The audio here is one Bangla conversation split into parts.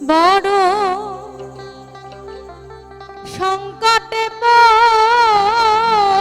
বড় সংকটে রিয়া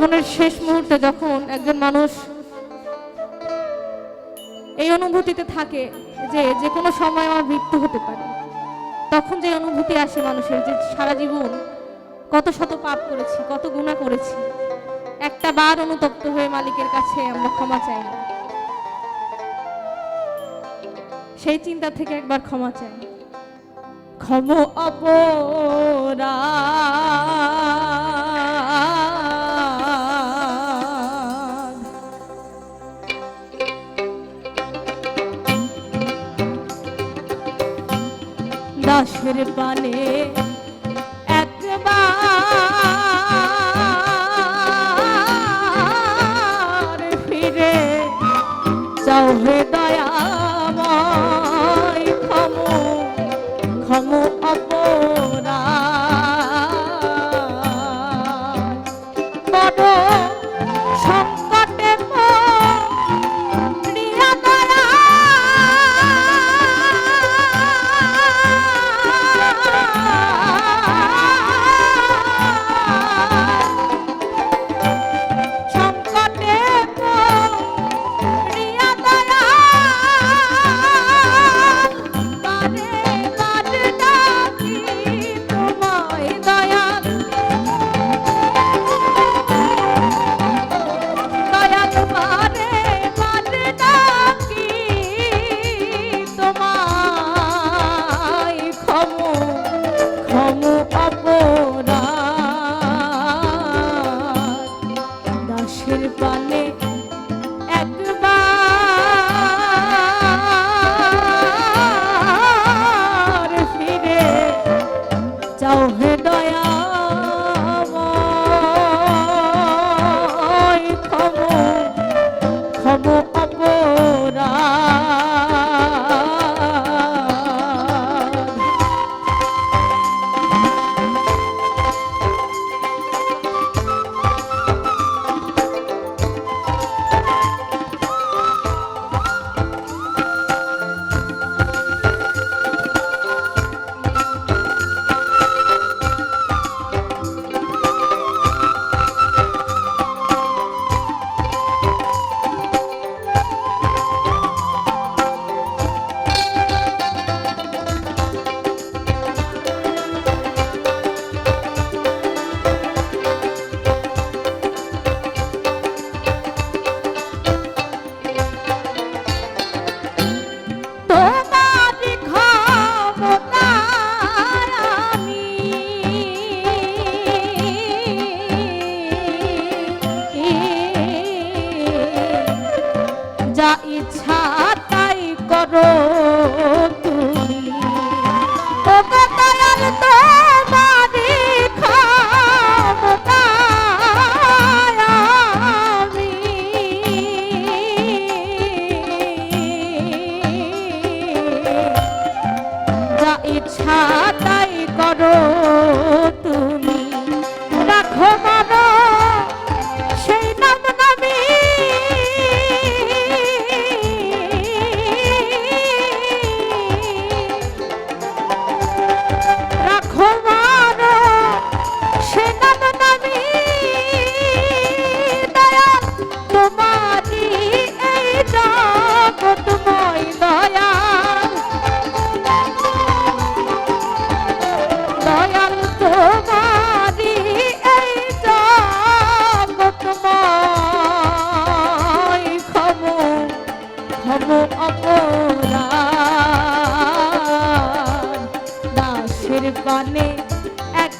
জীবনের শেষ মুহূর্তে যখন একজন মানুষ এই অনুভূতিতে থাকে যে যে কোনো সময় আমার মৃত্যু হতে পারে, তখন যে অনুভূতি আসে মানুষের যে সারা জীবন কত শত পাপ করেছি, কত গুণা করেছি, একটা বার অনুতপ্ত হয়ে মালিকের কাছে আমরা ক্ষমা চাই না। সেই চিন্তা থেকে একবার ক্ষমা চাই। ক্ষম অপরা alveda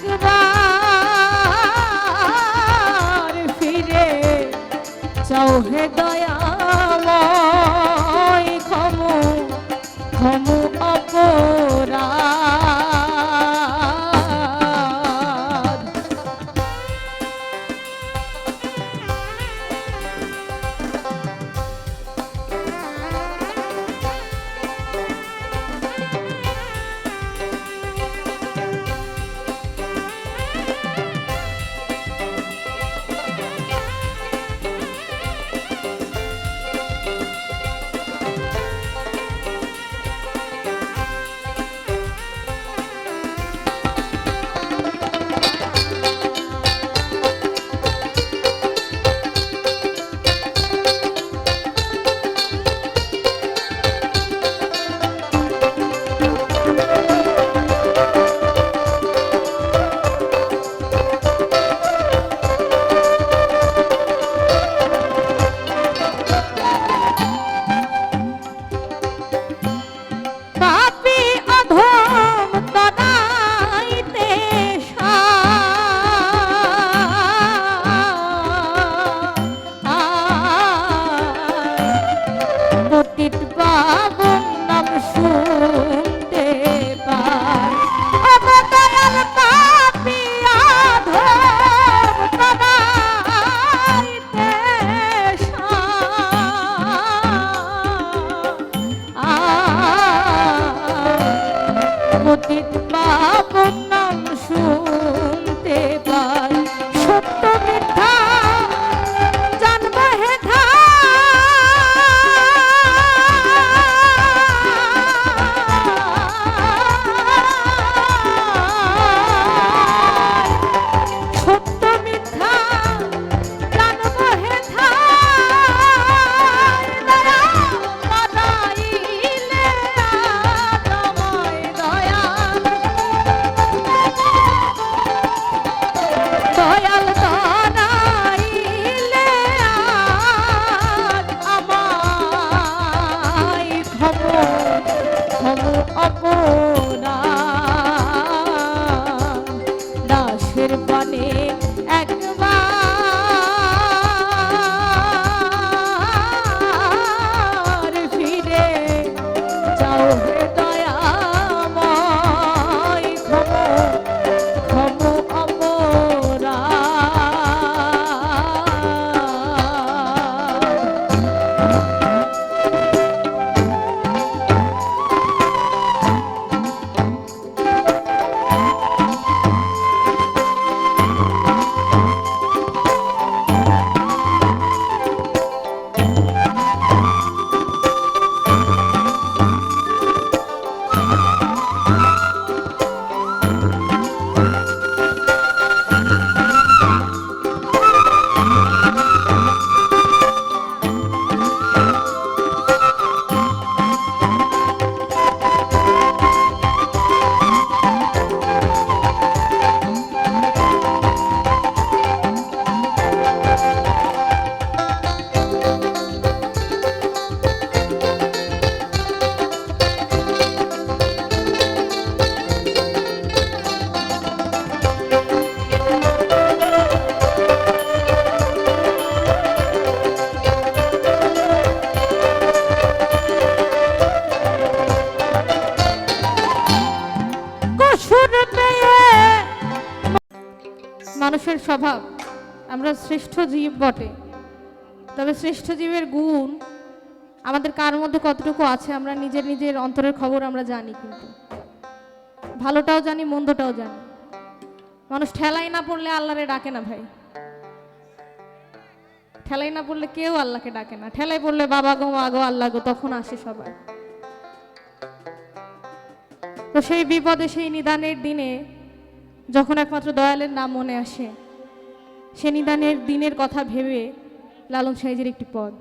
একবার ফিরে চাও দয়াময় মানুষের স্বভাব। আমরা শ্রেষ্ঠ জীব বটে। তবে শ্রেষ্ঠ জীবের গুণ আমাদের কার মধ্যে কতটুকু আছে, আমরা নিজের নিজের অন্তরের খবর আমরা জানি কিন্তু। ভালোটাও জানি, মন্দটাও জানি। মানুষ ঠেলাই না পড়লে আল্লাহরে ডাকে না ভাই। ঠেলাই না পড়লে কেউ আল্লাহকে ডাকে না। ঠেলাই পড়লে বাবা গো, মা গো, আল্লাহ গো, তখন আসে সবাই। তো সেই বিপদে, সেই নিদানের দিনে যখন একমাত্র দয়ালের নাম মনে আসে, সে নিদানের দিনের কথা ভেবে লালন সাইজের একটি পদ।